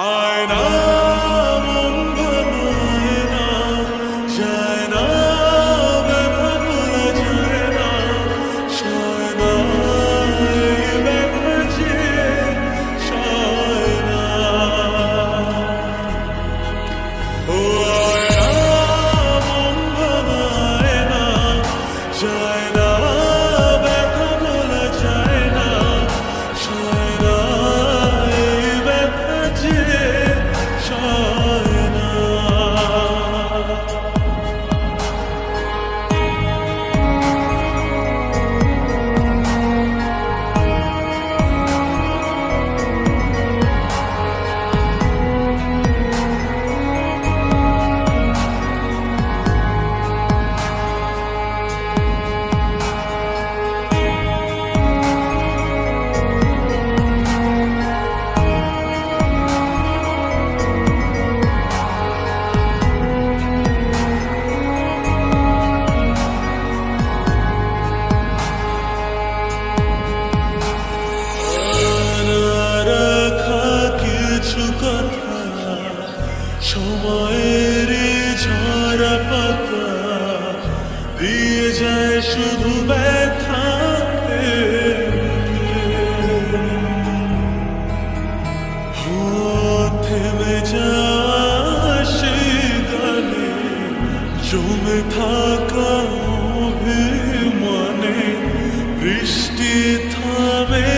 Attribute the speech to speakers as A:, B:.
A: Ein Abend, Gemüter, যায় শুধু ব্যথা থেমে যায় সে গানে জমে থাকা মনে বৃষ্টি থামে